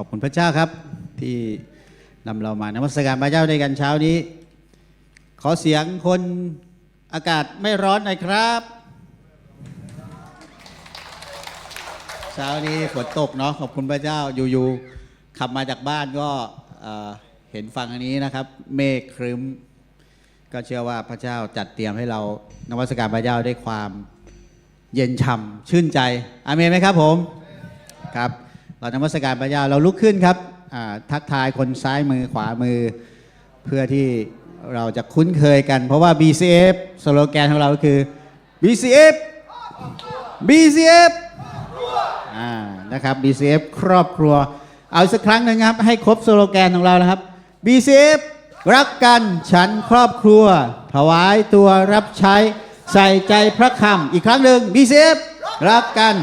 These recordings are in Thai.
อบคุณพระเจ้าครับ ที่นำเรามานมัสการพระเจ้าด้วยกันเช้านี้ ขอเสียงคนอากาศไม่ร้อนหน่อยครับ เช้านี้ฝนตกเนาะขอบคุณพระเจ้าอยู่ๆขับมาจากบ้านก็เห็นฝั่งอันนี้นะครับ เมฆครึ้ม ก็เชื่อว่าพระเจ้าจัดเตรียมให้เรานมัสการพระเจ้าได้ความเย็นช่ำชื่นใจ อาเมนไหมครับผมครับ เรานมัสการพระเจ้าเราลุกขึ้นครับทักทายคนซ้ายมือขวามือ เพื่อที่เราจะคุ้นเคยกัน เพราะว่า BCF สโลแกนของเราก็คือ BCF BCF นะครับ BCF ครอบครัว เอาอีกสักครั้งหนึ่งครับ ให้ครบสโลแกนของเรานะครับ BCF รักกันฉันครอบครัว ถวายตัวรับใช้ใส่ใจพระคำอีกครั้งหนึ่ง BCF รักกัน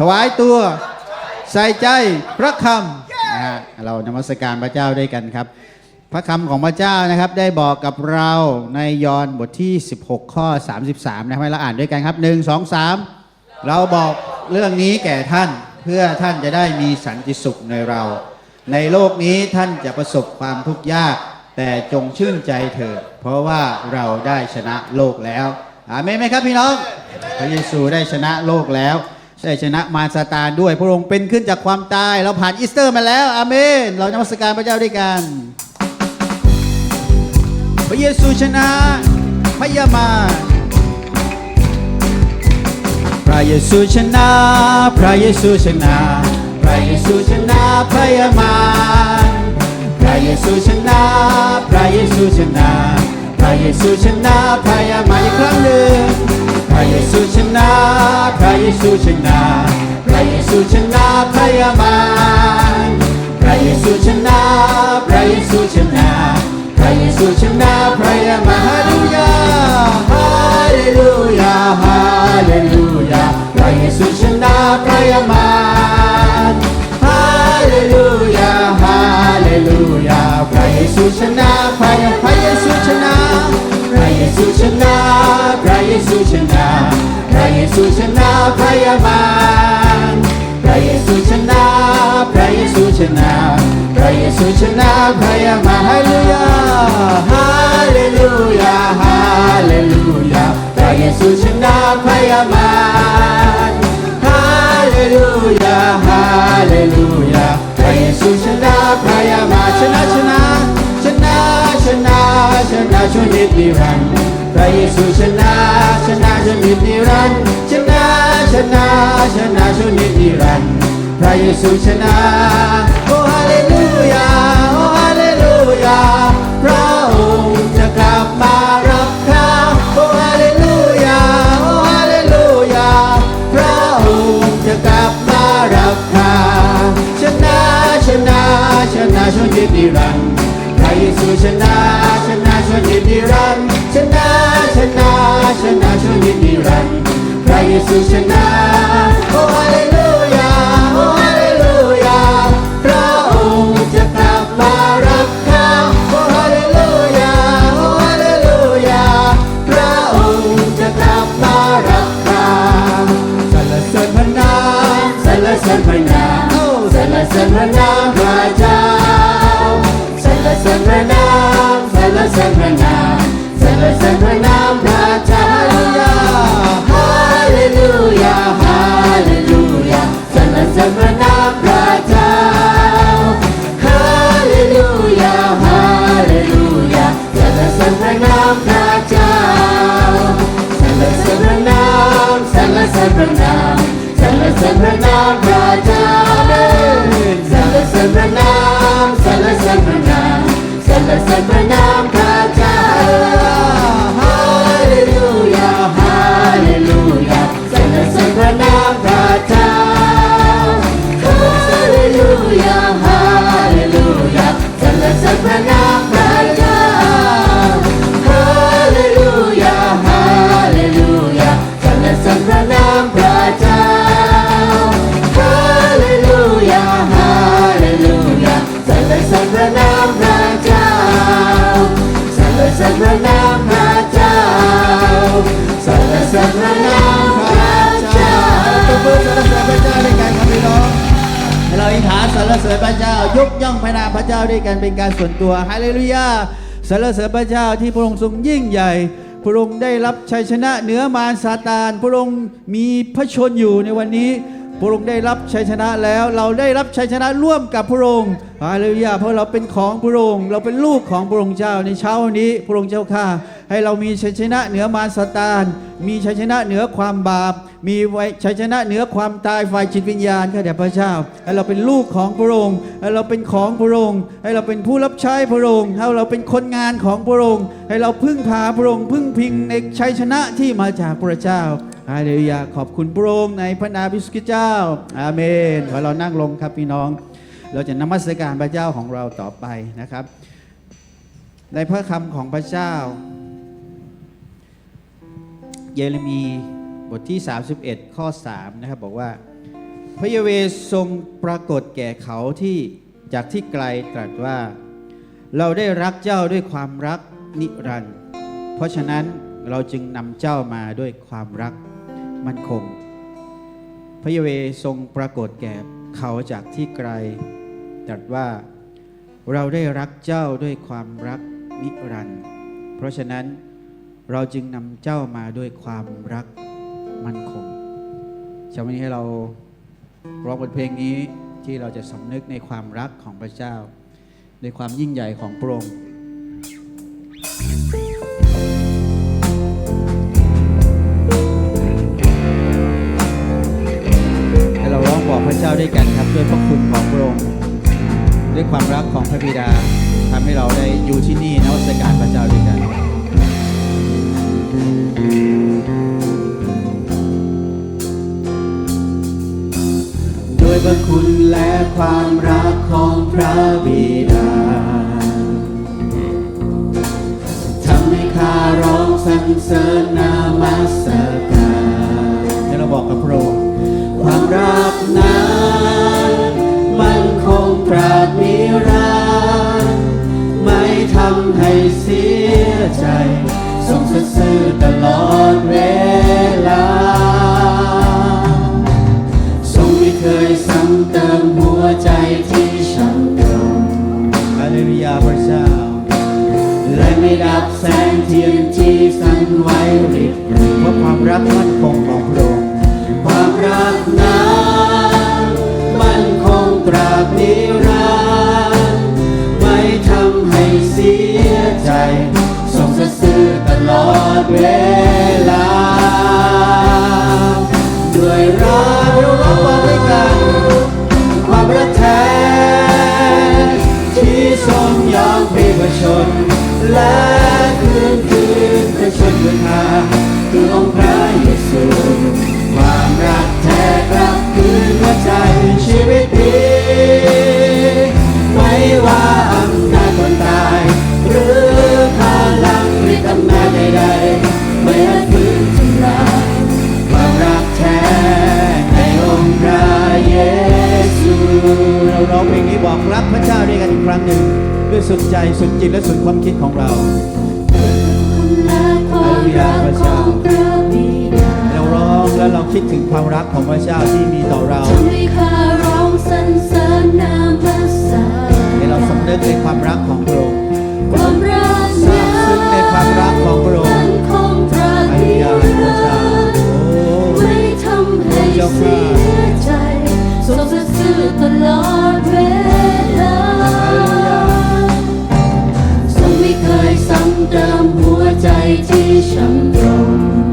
ถวายตัว ใส่ใจพระคำนะฮะเรานมัสการพระเจ้าด้วยกันครับ พระคำของพระเจ้านะครับได้บอกกับเราในยอห์นบทที่ 16 ข้อ 33 นะครับให้เราอ่านด้วยกันครับ 1 2 3 เราบอกเรื่องนี้แก่ท่านเพื่อท่านจะได้มีสันติสุขในเรา ในโลกนี้ท่านจะประสบความทุกข์ยาก แต่จงชื่นใจเถิดเพราะว่าเราได้ชนะโลกแล้วอาเมนไหมครับพี่น้องพระเยซูได้ชนะโลกแล้ว ได้ชนะมารซาตานด้วย พระองค์เป็นขึ้นจากความตาย เราผ่านอีสเตอร์มาแล้ว อาเมน เรานมัสการพระเจ้าด้วยกัน พระเยซูชนะพยามารพระเยซูชนะ พระเยซูชนะ พระเยซูชนะพยามารพระเยซูชนะ พระเยซูชนะ พระเยซูชนะพยามารอีกครั้งหนึ่ง ระเยซูชนะพระเยซูชนะพระเยซูชนะพยามารพระเยซูชนะพระเยซูชนะพระเยซูชนะพระยามารฮาเลลูยาฮาเลลูยาฮาเลลูยาพระเยซูชนะพระยามารฮาเลลูยาฮาเลลูยาพระเยซูชนะพ พระเยซูชนะพยามารฮาเลลูยาฮาเลลูยาพระเยซูชนะพยามารชนะชนะชนะชนะชนะชนิดนิรันดร์พระเยซูชนะชนะชนิดนิรันดร์ชนะชนะชนะชนิดนิรันดร์พระเยซูชนะ ด้วยกันเป็นการส่วนตัวฮาเลลูยาสรรเสริญพระเจ้าที่พระองค์ทรงยิ่งใหญ่ พระองค์ได้รับชัยชนะเหนือมารซาตาน พระองค์มีพระชนอยู่ในวันนี้ พระองค์ได้รับชัยชนะแล้ว เราได้รับชัยชนะร่วมกับพระองค์ฮาเลลูยาเพราะเราเป็นของพระองค์ เราเป็นลูกของพระองค์เจ้าในเช้าวันนี้พระองค์เจ้าข้าให้เรามีชัยชนะเหนือมารซาตานมีชัยชนะเหนือความบาป มีไว้ชัยชนะเหนือความตายฝ่ายจิตวิญญาณข้าแต่พระเจ้าให้เราเป็นลูกของพระองค์ให้เราเป็นของพระองค์ให้เราเป็นผู้รับใช้พระองค์ให้เราเป็นคนงานของพระองค์ให้เราพึ่งพาพระองค์พึ่งพิงในชัยชนะที่มาจากพระเจ้า ฮาเลลูยาขอบคุณพระองค์ในพระนามพระเยซูคริสต์เจ้า อาเมนขอเรานั่งลงครับพี่น้อง เราจะนมัสการพระเจ้าของเราต่อไปนะครับ ในพระคำของพระเจ้า เยเรมีบทที่ 31 ข้อ 3 นะครับ บอกว่า พระเยเวทรงปรากฏแก่เขาที่จากที่ไกลตรัสว่า เราได้รักเจ้าด้วยความรักนิรันดร์เพราะฉะนั้นเราจึงนำเจ้ามาด้วยความรัก มั่นคง พระเยเวทรงปรากฏแก่เขาจากที่ไกลตรัสว่าเราได้รักเจ้าด้วยความรักนิรันดร์เพราะฉะนั้นเราจึงนำเจ้ามาด้วยความรักมั่นคงชาวันนี้ให้เราร้องบทเพลงนี้ที่เราจะสำนึกในความรักของพระเจ้า ในความยิ่งใหญ่ของพระองค์ เราได้อยู่ที่นี่นวัตการพระเจ้าด้วยกัน ด้วยพระคุณและความรักของพระบิดาทำให้ข้าร้องสรรเสริญนามัสการให้เราบอกกับพระองค์ความรักนั้น มันคงตราบนิรันดร์ไม่ทำให้ เสียใจทรงสัตย์ซื่อตลอดเวลา ทรงไม่เคยซ้ำเติมหัวใจที่ช้ำตรงฮาเลลูยาพระเจ้า และไม่ดับแสงเทียนที่สั่นไหวริบหรี่เพราะความรักมั่น ราร้องเพลงนี้บอกรักพระเจ้าด้วยกันอีกครั้งหนึ่ง ด้วยสุดใจสุดจิตและสุดความคิดของเราและความรักของพระบิดาเราร้องแล้วเราคิดถึงความรักของพระเจ้าที่มีต่อเราทำให้ข้าร้องสรรเสริญนามพระสาให้เราสำนึกในความรักของพระองค์ความรักทราบซึ้งในความรักของพระองค์มันคงตราฮาเลนิลูยาพระรัเจ้านดร์โอ้ไม่ทำให้เสียใจทรงสัตย์ ซื่อตลอดเวลาทรงไม่เคยซ้ำเติมหัวใจที่ช้ำตรง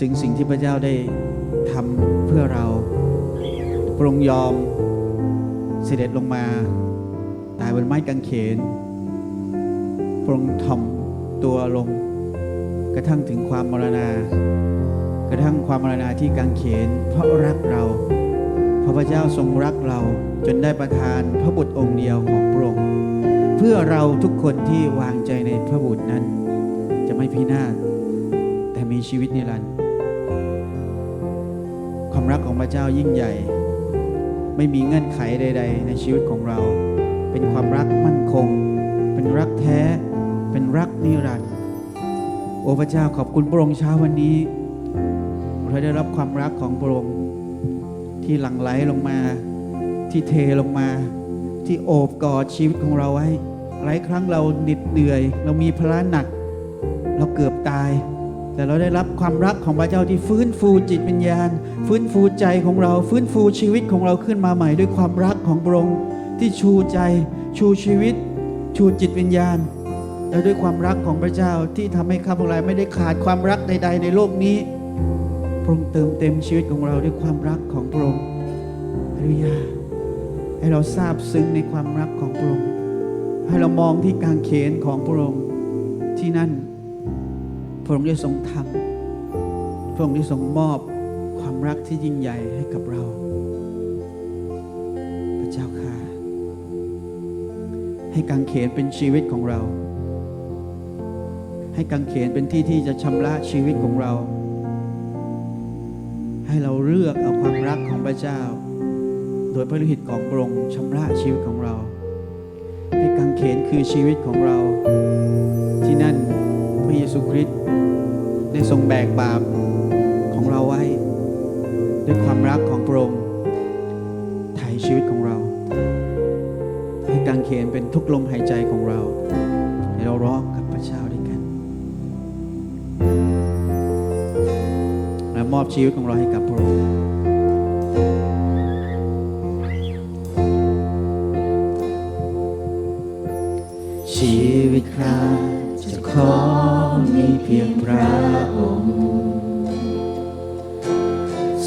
ถึงสิ่งที่พระเจ้าได้ทำเพื่อเราพรองยอมเสด็จลงมาตายบนไม้กางเขนพรองค์ถ่อมตัวลง กระทั่งถึงความมรณา กระทั่งความมรณาที่กางเขน เพราะรักเราพระพเจ้าทรงรักเราจนได้ประทานพระบุตรองค์เดียวของพระองค์เพื่อเราทุกคนที่วางใจในพระบุตรนั้น จะไม่พินาศแต่มีชีวิตนิรันดร์ รักของพระเจ้ายิ่งใหญ่ ไม่มีเงื่อนไขใด ๆ ในชีวิตของเรา เป็นความรักมั่นคง เป็นรักแท้ เป็นรักนิรันดร์โอ้พระเจ้าขอบคุณพระองค์เช้าวันนี้เราได้รับความรักของพระองค์ที่หลั่งไหลลงมา ที่เทลงมา ที่โอบกอดชีวิตของเราไว้หลายครั้งเราเหน็ดเหนื่อย เรามีภาระหนัก เราเกือบตาย แต่เราได้รับความรักของพระเจ้าที่ฟื้นฟูจิตวิญญาณ ฟื้นฟูใจของเรา ฟื้นฟูชีวิตของเราขึ้นมาใหม่ ด้วยความรักของพระองค์ที่ชูใจ ชูชีวิต ชูจิตวิญญาณ และด้วยความรักของพระเจ้าที่ทำให้ข้าพเจ้าไม่ได้ขาดความรักใด ๆ ในโลกนี้ พระองค์เติมเต็มชีวิตของเราด้วยความรักของพระองค์ฮาเลลูยาให้เราทราบซึ้งในความรักของพระองค์ให้เรามองที่กางเขนของพระองค์ที่นั่น พระองค์ได้ทรงทำพระองค์ได้ทรงมอบความรักที่ยิ่งใหญ่ให้กับเรา พระเจ้าค่ะ ให้กางเขนเป็นชีวิตของเรา ให้กางเขนเป็นที่ที่จะชำระชีวิตของเรา ให้เราเลือกเอาความรักของพระเจ้า โดยพระฤทธิ์ของพระองค์ชำระชีวิตของเรา ให้กางเขนคือชีวิตของเราที่นั่นพระเยซูคริสต์ ได้ทรงแบกบาปของเราไว้ ด้วยความรักของพระองค์ไถ่ชีวิตของเรา ให้กางเขนเป็นทุกลมหายใจของเรา ให้เราร้องกับพระเจ้าด้วยกัน และมอบชีวิตของเราให้กับพระองค์ชีวิตข้า จะขอมีเพียงพระองค์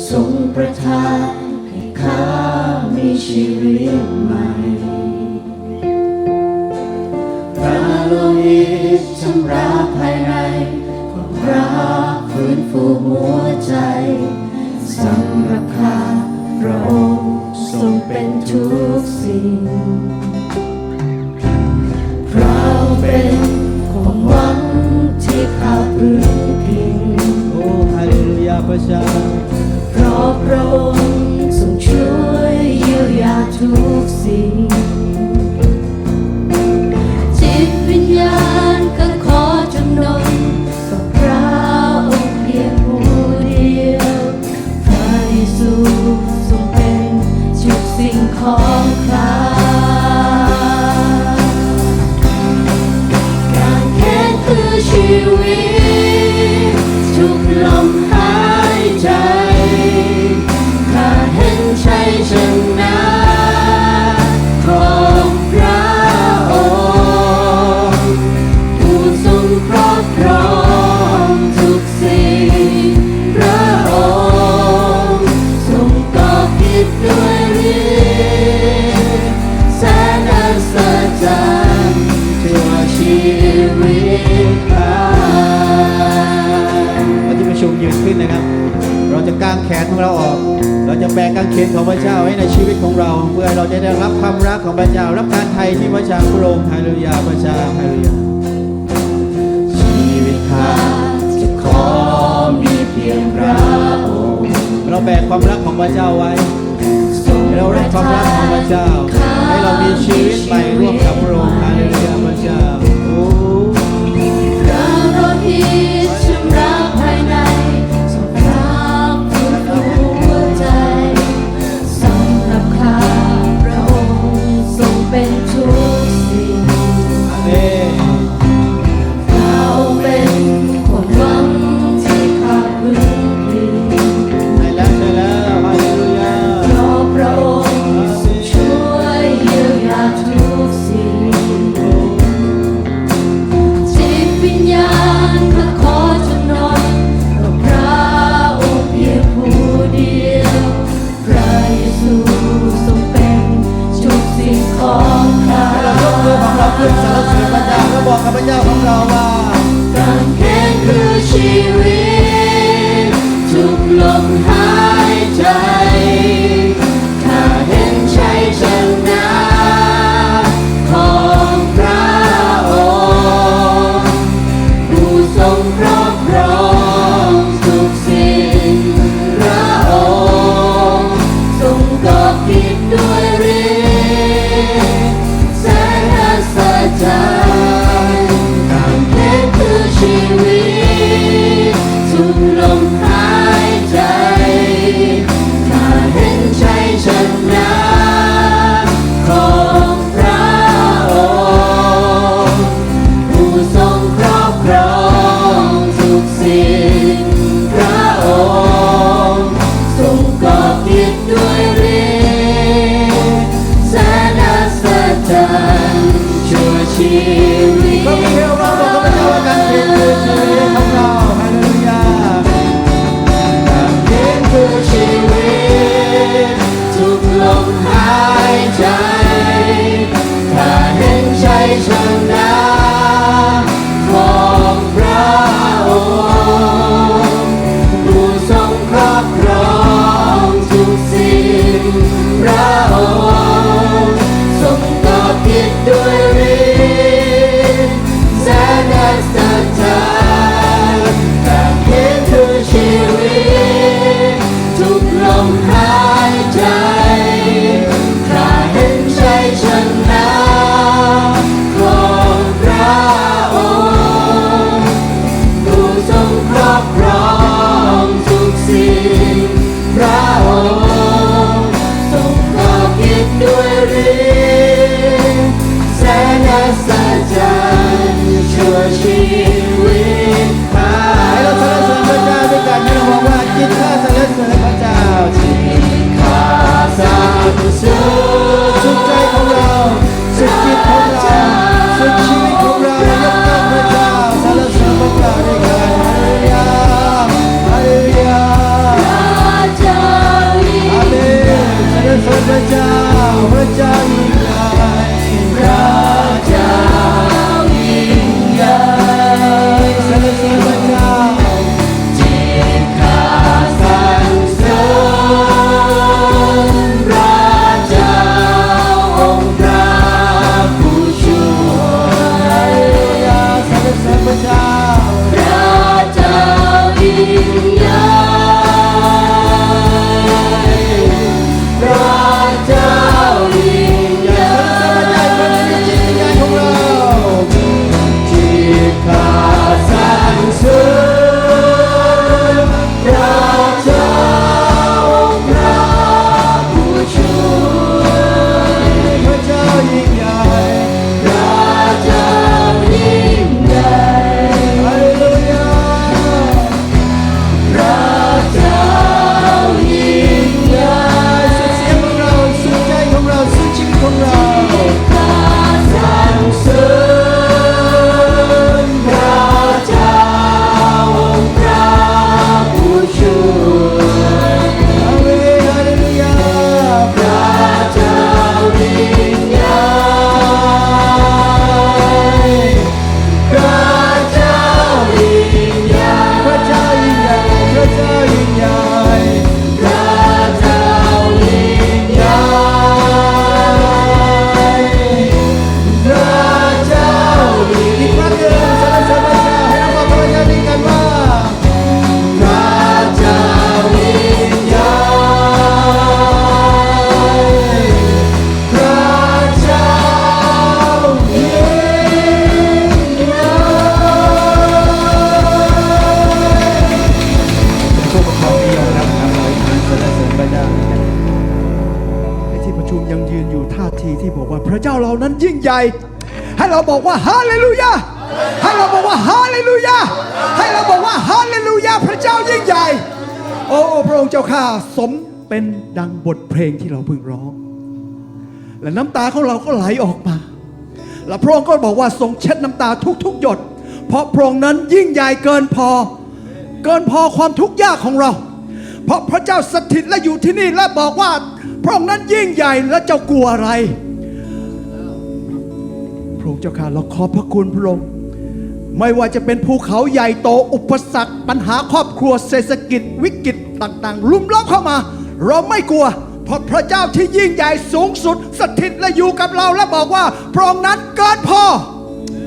ทรงประทานให้ข้ามีชีวิตใหม่ พระโลหิตชำระภายในความรักฟื้นฟูหัวใจสำหรับข้าพระองค์ทรงเป็นทุกสิ่ง เราเป็น เลลูยาพระเจ้าเพราะพระองค์ทรงช่วยเยียวยาทุกสิ่ง เราจะประชุมยืนขึ้นนะครับ เราจะกางแขนของเราออก เราจะแบกกางเขนของพระเจ้าไว้ในชีวิตของเรา เพื่อเราจะได้รับความรักของพระเจ้า รับการไทยที่พระเจ้าพระองค์ฮเลลูยาพระเจ้าไฮาเลยาชีวิตข้าจะขอมีเพียงพระองค์เราแบกความรักของพระเจ้าไว้เรารักความรักของพระเจ้า ให้เรามีชีวิตไปร่วมกับพระองค์ไฮาเลยา ผู้ ใหญ่ ให้เราบอกว่าฮาเลลูยาให้เราบอกว่าฮาเลลูยาให้เราบอกว่าฮาเลลูยาพระเจ้ายิ่งใหญ่ โอ้พระองค์เจ้าข้าสมเป็นดังบทเพลงที่เราเพิ่งร้อง และน้ำตาของเราก็ไหลออกมา และพระองค์ก็บอกว่าทรงเช็ดน้ำตาทุกๆหยด เพราะพระองค์นั้นยิ่งใหญ่เกินพอ เกินพอความทุกข์ยากของเรา เพราะพระเจ้าสถิตและอยู่ที่นี่และบอกว่าพระองค์นั้นยิ่งใหญ่และเจ้ากลัวอะไร องค์เจ้าข้าเราขอบพระคุณพระองค์ไม่ว่าจะเป็นภูเขาใหญ่โตอุปสรรค ปัญหาครอบครัวเศรษฐกิจวิกฤตต่าง ๆ ลุมล้อมเข้ามา เราไม่กลัว เพราะพระเจ้าที่ยิ่งใหญ่สูงสุด สถิตและอยู่กับเราและบอกว่า พระองค์นั้นเกินพอ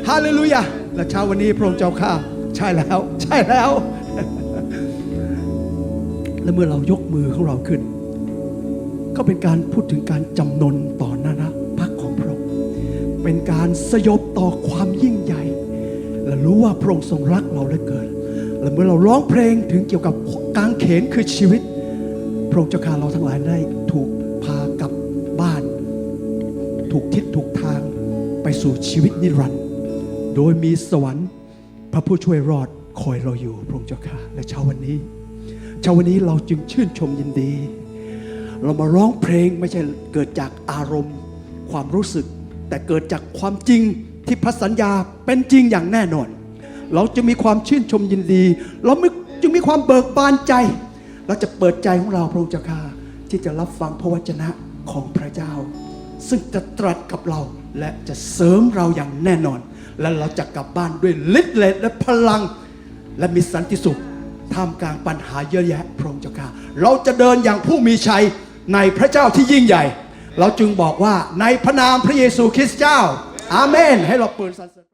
ฮาเลลูยาและเช้าวันนี้พระองค์เจ้าข้าใช่แล้ว ใช่แล้ว และเมื่อเรายกมือของเราขึ้น ก็เป็นการพูดถึงการจำนนต่อหน้าพัก เป็นการสยบต่อความยิ่งใหญ่ และรู้ว่าพระองค์ทรงรักเราเหลือเกิน และเมื่อเราร้องเพลงถึงเกี่ยวกับกางเขนคือชีวิต พระองค์เจ้าข้าเราทั้งหลายได้ถูกพากลับบ้าน ถูกทิศถูกทางไปสู่ชีวิตนิรันดร์โดยมีสวรรค์พระผู้ช่วยรอดคอยเราอยู่พระองค์เจ้าข้าและเช้าวันนี้เช้าวันนี้เราจึงชื่นชมยินดี เรามาร้องเพลงไม่ใช่เกิดจากอารมณ์ ความรู้สึก แต่เกิดจากความจริงที่พระสัญญาเป็นจริงอย่างแน่นอน เราจะมีความชื่นชมยินดี เราจึงมีความเบิกบานใจ เราจะเปิดใจของเราพระองค์เจ้าข้าที่จะรับฟังพระวจนะของพระเจ้า ซึ่งจะตรัสกับเราและจะเสริมเราอย่างแน่นอน และเราจะกลับบ้านด้วยฤทธิ์เดและพลัง และมีสันติสุขท่ามกลางปัญหาเยอะแยะพระองค์เจ้าข้าเราจะเดินอย่างผู้มีชัยในพระเจ้าที่ยิ่งใหญ่ เราจึงบอกว่าในพระนามพระเยซูคริสต์เจ้า อาเมน ให้เราเปิดสรรเสริญ